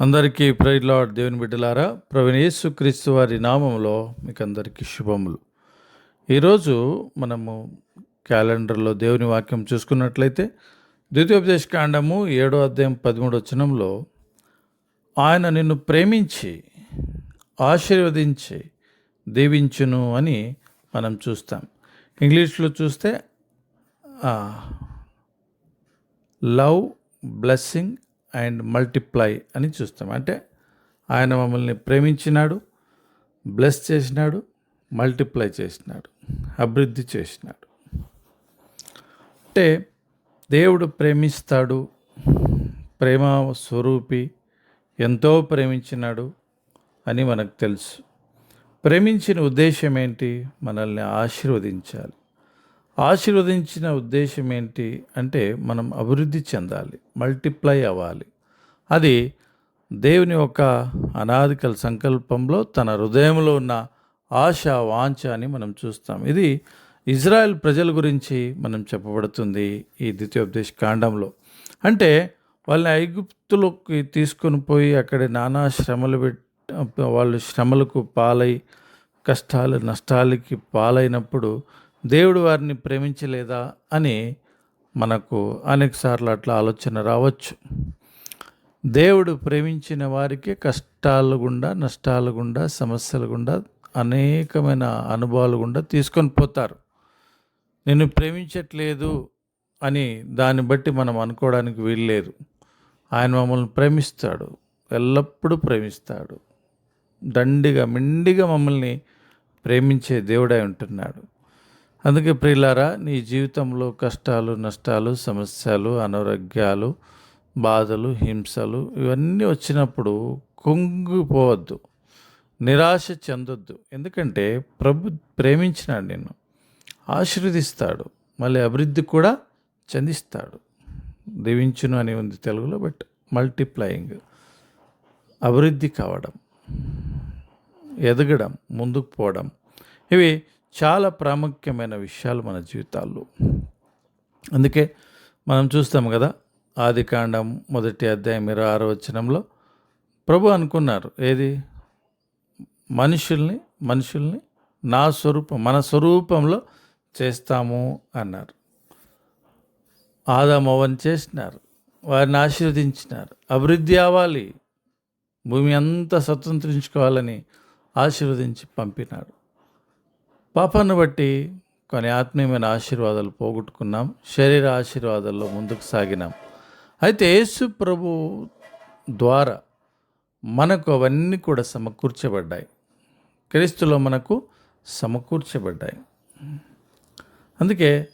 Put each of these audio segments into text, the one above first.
అందరికీ pride lord దేవుని బిడ్డలారా ప్రవీణ యేసుక్రీస్తు వారి నామంలో మీకు అందరికీ శుభములు. ఈరోజు మనము క్యాలెండర్లో దేవుని వాక్యం చూసుకున్నట్లయితే ద్వితీయోపదేశ కాండము ఏడో అధ్యాయం పదమూడు వచనంలో ఆయన నిన్ను ప్రేమించి ఆశీర్వదించి దీవించును అని మనం చూస్తాం. ఇంగ్లీష్లో చూస్తే లవ్ బ్లెస్సింగ్ అండ్ మల్టిప్లై అని చూస్తాం. అంటే ఆయన మమ్మల్ని ప్రేమించినాడు బ్లెస్ చేసినాడు మల్టిప్లై చేసినాడు అభివృద్ధి చేసినాడు. అంటే దేవుడు ప్రేమిస్తాడు ప్రేమ స్వరూపి ఎంతో ప్రేమించినాడు అని మనకు తెలుసు. ప్రేమించిన ఉద్దేశం ఏంటి? మనల్ని ఆశీర్వదించాలి. ఆశీర్వదించిన ఉద్దేశం ఏంటి అంటే మనం అభివృద్ధి చెందాలి మల్టిప్లై అవ్వాలి. అది దేవుని యొక్క అనాదికల సంకల్పంలో తన హృదయంలో ఉన్న ఆశ వాంఛ అని మనం చూస్తాం. ఇది ఇజ్రాయెల్ ప్రజల గురించి మనం చెప్పబడుతుంది ఈ ద్వితీయోపదేశ కాండంలో. అంటే వాళ్ళని ఐగుప్తులోకి తీసుకొని పోయి అక్కడ నానా శ్రమలు పెట్ వాళ్ళు శ్రమలకు పాలై కష్టాలు నష్టాలకి పాలైనప్పుడు దేవుడు వారిని ప్రేమించలేదా అని మనకు అనేక సార్లు అట్లా ఆలోచన రావచ్చు. దేవుడు ప్రేమించిన వారికి కష్టాలు గుండా నష్టాలు గుండా సమస్యలు గుండా అనేకమైన అనుభవాలు గుండా తీసుకొని పోతారు. నేను ప్రేమించట్లేదు అని దాన్ని బట్టి మనం అనుకోవడానికి వీల్లేదు ఆయన మమ్మల్ని ప్రేమిస్తాడు ఎల్లప్పుడూ ప్రేమిస్తాడు. దండిగా మిండిగా మమ్మల్ని ప్రేమించే దేవుడై ఉంటున్నాడు. అందుకే ప్రియులారా నీ జీవితంలో కష్టాలు నష్టాలు సమస్యలు అనారోగ్యాలు బాధలు హింసలు ఇవన్నీ వచ్చినప్పుడు కుంగిపోవద్దు. నిరాశ చెందొద్దు. ఎందుకంటే ప్రభు ప్రేమించినాడు నిన్ను. ఆశీర్వదిస్తాడు. మళ్ళీ అభివృద్ధి కూడా చెందిస్తాడు. దీవించును అని ఉంది తెలుగులో బట్ మల్టిప్లయింగ్. అభివృద్ధి కావడం ఎదగడం ముందుకు పోవడం. ఇవి చాలా ప్రాముఖ్యమైన విషయాలు మన జీవితాల్లో. అందుకే మనం చూస్తాం కదా ఆది కాండం మొదటి అధ్యాయం ఇరవై ఆరో వచనంలో ప్రభు అనుకున్నారు ఏది? మనుషుల్ని మనుషుల్ని నా స్వరూపం మన స్వరూపంలో చేస్తాము అన్నారు. ఆదామవన్ చేసినారు వారిని ఆశీర్వదించినారు అభివృద్ధి అవ్వాలి భూమి అంతా స్వతంత్రించుకోవాలని ఆశీర్వదించి పంపినాడు. పాపాన్ని బట్టి కొన్ని ఆత్మీయమైన ఆశీర్వాదాలు పోగొట్టుకున్నాం శరీర ఆశీర్వాదాల్లో ముందుకు సాగినాం. అయితే యేసు ప్రభు ద్వారా మనకు అవన్నీ కూడా సమకూర్చబడ్డాయి. క్రీస్తులో మనకు సమకూర్చబడ్డాయి. అందుకే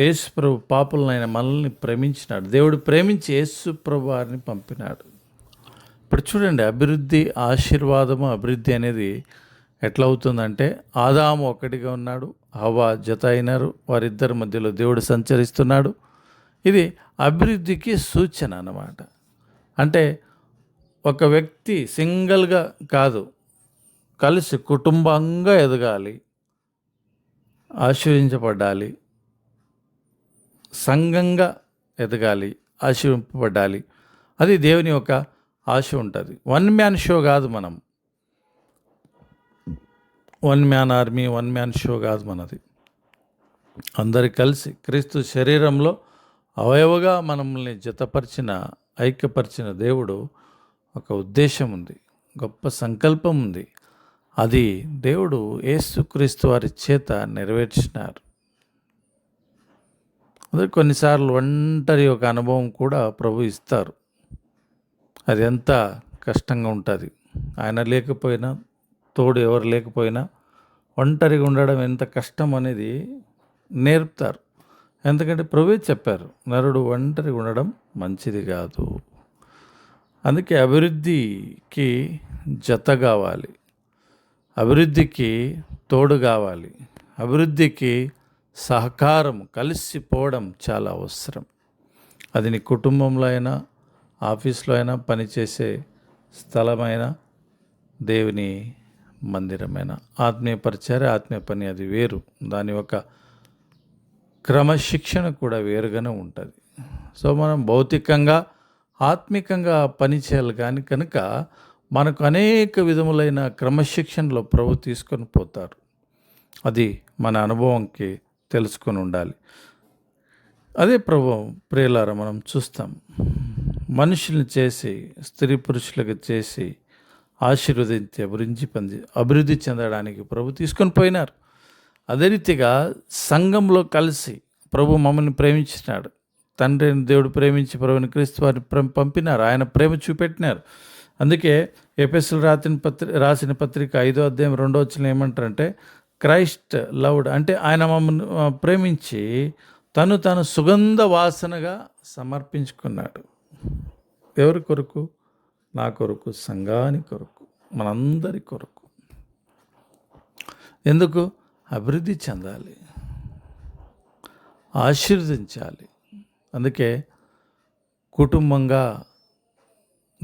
యేసు ప్రభు పాపులనైన మనల్ని ప్రేమించినాడు. దేవుడు ప్రేమించి యేసు ప్రభు వారిని పంపినాడు. ఇప్పుడు చూడండి అభివృద్ధి ఆశీర్వాదము అభివృద్ధి అనేది ఎట్లా అవుతుందంటే ఆదాము ఒక్కటిగా ఉన్నాడు హవా జత అయినారు వారిద్దరి మధ్యలో దేవుడు సంచరిస్తున్నాడు. ఇది అభివృద్ధికి సూచన అన్నమాట. అంటే ఒక వ్యక్తి సింగిల్గా కాదు కలిసి కుటుంబంగా ఎదగాలి ఆశ్రయించబడాలి సంఘంగా ఎదగాలి ఆశ్రయింపబడాలి అది దేవుని యొక్క ఆశ ఉంటుంది. వన్ మ్యాన్ షో కాదు మనం. One man army one man show కాదు మనది. అందరు కలిసి క్రీస్తు శరీరంలో అవయవగా మనల్ని జతపరిచిన ఐక్యపరిచిన దేవుడు ఒక ఉద్దేశం ఉంది గొప్ప సంకల్పం ఉంది. అది దేవుడు ఏసుక్రీస్తు వారి చేత నెరవేర్చినారు. అదే కొన్నిసార్లు ఒంటరి ఒక అనుభవం కూడా ప్రభు ఇస్తారు. అది ఎంత కష్టంగా ఉంటుంది. ఆయన లేకపోయినా తోడు ఎవరు లేకపోయినా ఒంటరిగా ఉండడం ఎంత కష్టం అనేది నేర్పుతారు. ఎందుకంటే ప్రభువే చెప్పారు నరుడు ఒంటరిగా ఉండడం మంచిది కాదు. అందుకే అభివృద్ధికి జత కావాలి అభివృద్ధికి తోడు కావాలి అభివృద్ధికి సహకారం కలిసిపోవడం చాలా అవసరం. అది నీ కుటుంబంలో అయినా ఆఫీస్లో అయినా పనిచేసే స్థలమైనా దేవుని మందిరమైన ఆత్మీయ పరిచర్య ఆత్మీయ పని అది వేరు. దాని యొక్క క్రమశిక్షణ కూడా వేరుగానే ఉంటుంది. సో మనం భౌతికంగా ఆత్మికంగా పనిచేయాలి కానీ కనుక మనకు అనేక విధములైన క్రమశిక్షణలో ప్రభు తీసుకొని పోతారు. అది మన అనుభవంకి తెలుసుకొని ఉండాలి. అదే ప్రభు ప్రియులారా మనం చూస్తాం. మనుషుల్ని చేసి స్త్రీ పురుషులకు చేసి ఆశీర్వదించి అభివృద్ధి పొంది అభివృద్ధి చెందడానికి ప్రభు తీసుకొని పోయినారు. అదే రీతిగా సంఘంలో కలిసి ప్రభు మమ్మల్ని ప్రేమించినాడు. తండ్రిని దేవుడు ప్రేమించి ప్రభుని క్రీస్తు వారిని పంపినారు. ఆయన ప్రేమ చూపెట్టినారు. అందుకే ఎపిఎస్ఎల్ రాసిన పత్రి రాసిన పత్రిక ఐదో అధ్యాయం రెండో వచ్చిన ఏమంటారంటే క్రైస్ట్ లవ్డ్ అంటే ఆయన మమ్మల్ని ప్రేమించి తను తను సుగంధ వాసనగా సమర్పించుకున్నాడు. ఎవరి కొరకు? నా కొరకు సంఘాని కొరకు మనందరి కొరకు. ఎందుకు? అభివృద్ధి చెందాలి. ఆశీర్వదించాలి. అందుకే కుటుంబంగా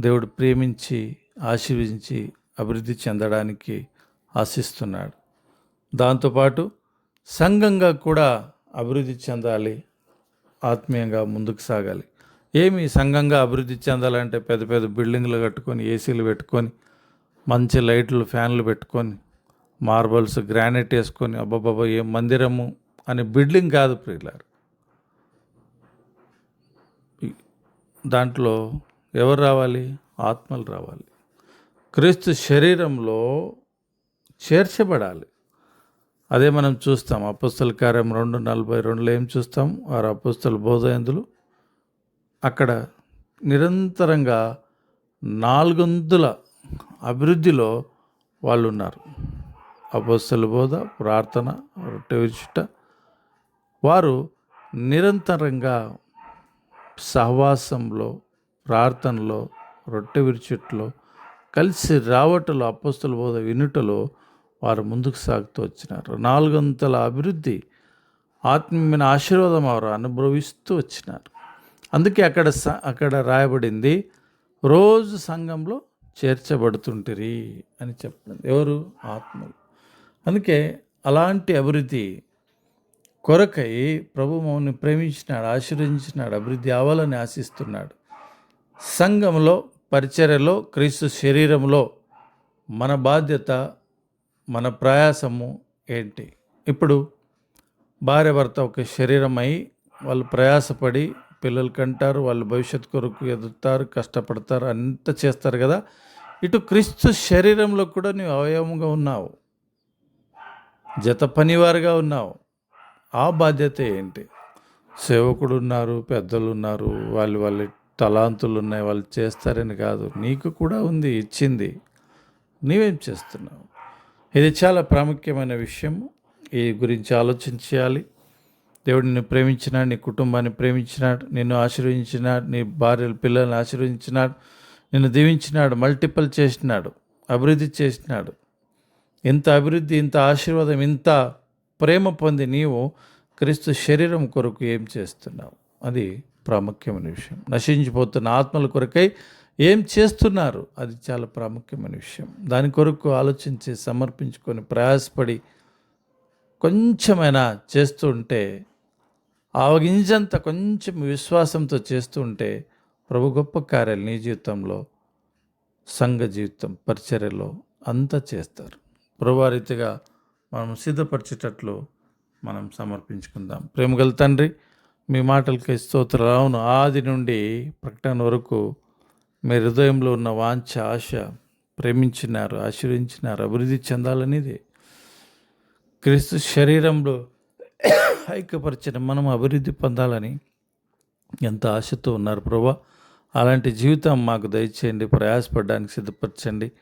దేవుడు ప్రేమించి ఆశీర్వదించి అభివృద్ధి చెందడానికి ఆశిస్తున్నాడు. దాంతోపాటు సంఘంగా కూడా అభివృద్ధి చెందాలి. ఆత్మీయంగా ముందుకు సాగాలి. ఏమి సంఘంగా అభివృద్ధి చెందాలంటే పెద్ద పెద్ద బిల్డింగ్లు కట్టుకొని ఏసీలు పెట్టుకొని మంచి లైట్లు ఫ్యాన్లు పెట్టుకొని మార్బల్స్ గ్రానైట్ వేసుకొని అబ్బాబాబా ఏం మందిరము అనే బిల్డింగ్ కాదు ప్రియులారు. దాంట్లో ఎవరు రావాలి? ఆత్మలు రావాలి. క్రీస్తు శరీరంలో చేర్చబడాలి. అదే మనం చూస్తాం అపుస్తల కార్యం రెండు నలభై రెండులో ఏం చూస్తాం? వారు అపుస్తల బోధయందులు అక్కడ నిరంతరంగా నాలుగొంతుల అభివృద్ధిలో వాళ్ళు ఉన్నారు అపోస్తల బోధ ప్రార్థన రొట్టె విరుచుట వారు నిరంతరంగా సహవాసంలో ప్రార్థనలో రొట్టె విరుచుట్లో కలిసి రావటలో అపోస్తల బోధ వినుటలో వారు ముందుకు సాగుతూ వచ్చినారు. నాలుగొంతల అభివృద్ధి ఆత్మీయమైన ఆశీర్వాదం వారు అనుభవిస్తూ వచ్చినారు. అందుకే అక్కడ స- అక్కడ రాయబడింది రోజు సంఘంలో చేర్చబడుతుంటిరి అని చెప్పడం. ఎవరు? ఆత్మలు. అందుకే అలాంటి అభివృద్ధి కొరకై ప్రభు మమ్మల్ని ప్రేమించినాడు ఆశీర్వదించినాడు అభివృద్ధి అవ్వాలని ఆశిస్తున్నాడు. సంఘంలో పరిచర్యలో క్రీస్తు శరీరంలో మన బాధ్యత మన ప్రయాసము ఏంటి? ఇప్పుడు భార్య భర్త ఒక శరీరమై వాళ్ళు ప్రయాసపడి పిల్లలు కంటారు వాళ్ళు భవిష్యత్తు కొరకు ఎదుగుతారు కష్టపడతారు అంత చేస్తారు కదా. ఇటు క్రీస్తు శరీరంలో కూడా నీవు అవయవంగా ఉన్నావు. జత పనివారుగా ఉన్నావు. ఆ బాధ్యత ఏంటి? సేవకుడు ఉన్నారు పెద్దలు ఉన్నారు వాళ్ళు వాళ్ళ తలాంతులు ఉన్నాయి వాళ్ళు చేస్తారని కాదు. నీకు కూడా ఉంది ఇచ్చింది. నీవేం చేస్తున్నావు? ఇది చాలా ప్రాముఖ్యమైన విషయం ఈ గురించి ఆలోచించాలి దేవుడు నిన్ను ప్రేమించినాడు నీ కుటుంబాన్ని ప్రేమించినాడు నిన్ను ఆశీర్వించినాడు నీ భార్య పిల్లల్ని ఆశీర్వించినాడు నిన్ను దీవించినాడు మల్టిపుల్ చేసినాడు అభివృద్ధి చేసినాడు. ఇంత అభివృద్ధి ఇంత ఆశీర్వాదం ఇంత ప్రేమ పొంది నీవు క్రీస్తు శరీరం కొరకు ఏం చేస్తున్నావు? అది ప్రాముఖ్యమైన విషయం. నశించిపోతున్న ఆత్మల కొరకై ఏం చేస్తున్నారు? అది చాలా ప్రాముఖ్యమైన విషయం. దాని కొరకు ఆలోచించి సమర్పించుకొని ప్రయాసపడి కొంచెమైనా చేస్తుంటే ఆవగించంత కొంచెం విశ్వాసంతో చేస్తూ ఉంటే ప్రభు గొప్ప కార్యాలు నీ జీవితంలో సంఘ జీవితం పరిచర్యలో అంతా చేస్తారు. ప్రభువారీతిగా మనం సిద్ధపరిచేటట్లు మనం సమర్పించుకుందాం. ప్రేమగల తండ్రి మీ మాటలకి స్తోత్రాలు అవును ఆది నుండి ప్రకటన వరకు మీ హృదయంలో ఉన్న వాంఛ ఆశ ప్రేమించినారు ఆశీర్వించినారు అభివృద్ధి చెందాలనేది క్రీస్తు శరీరంలో ఐక్యపరిచిన మనం అభివృద్ధి పొందాలని ఎంత ఆశతో ఉన్నారు ప్రభా? అలాంటి జీవితం మాకు దయచేయండి ప్రయాసపడడానికి సిద్ధపరచండి.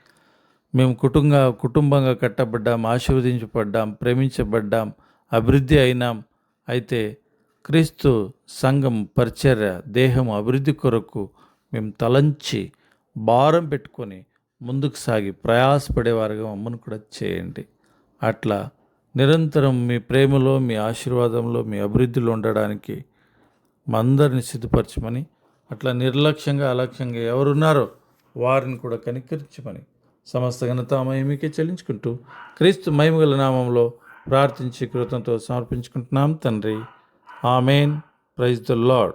మేము కుటుంబ కుటుంబంగా కట్టబడ్డాం ఆశీర్వదించబడ్డాం ప్రేమించబడ్డాం అభివృద్ధి అయినాం. అయితే క్రీస్తు సంఘం పరిచర్య దేహం అభివృద్ధి కొరకు మేము తలంచి భారం పెట్టుకొని ముందుకు సాగి ప్రయాసపడేవారుగా మమ్మల్ని కూడా చేయండి. అట్లా నిరంతరం మీ ప్రేమలో మీ ఆశీర్వాదంలో మీ అభివృద్ధిలో ఉండడానికి మా అందరిని సిద్ధపరచమని అట్లా నిర్లక్ష్యంగా అలక్ష్యంగా ఎవరున్నారో వారిని కూడా కనికరించమని సమస్త ఘనత మహిమకే చెల్లించుకుంటూ క్రీస్తు మహిమగల నామంలో ప్రార్థించి కృతంతో సమర్పించుకుంటున్నాం తండ్రి. ఆమెన్. Praise the lord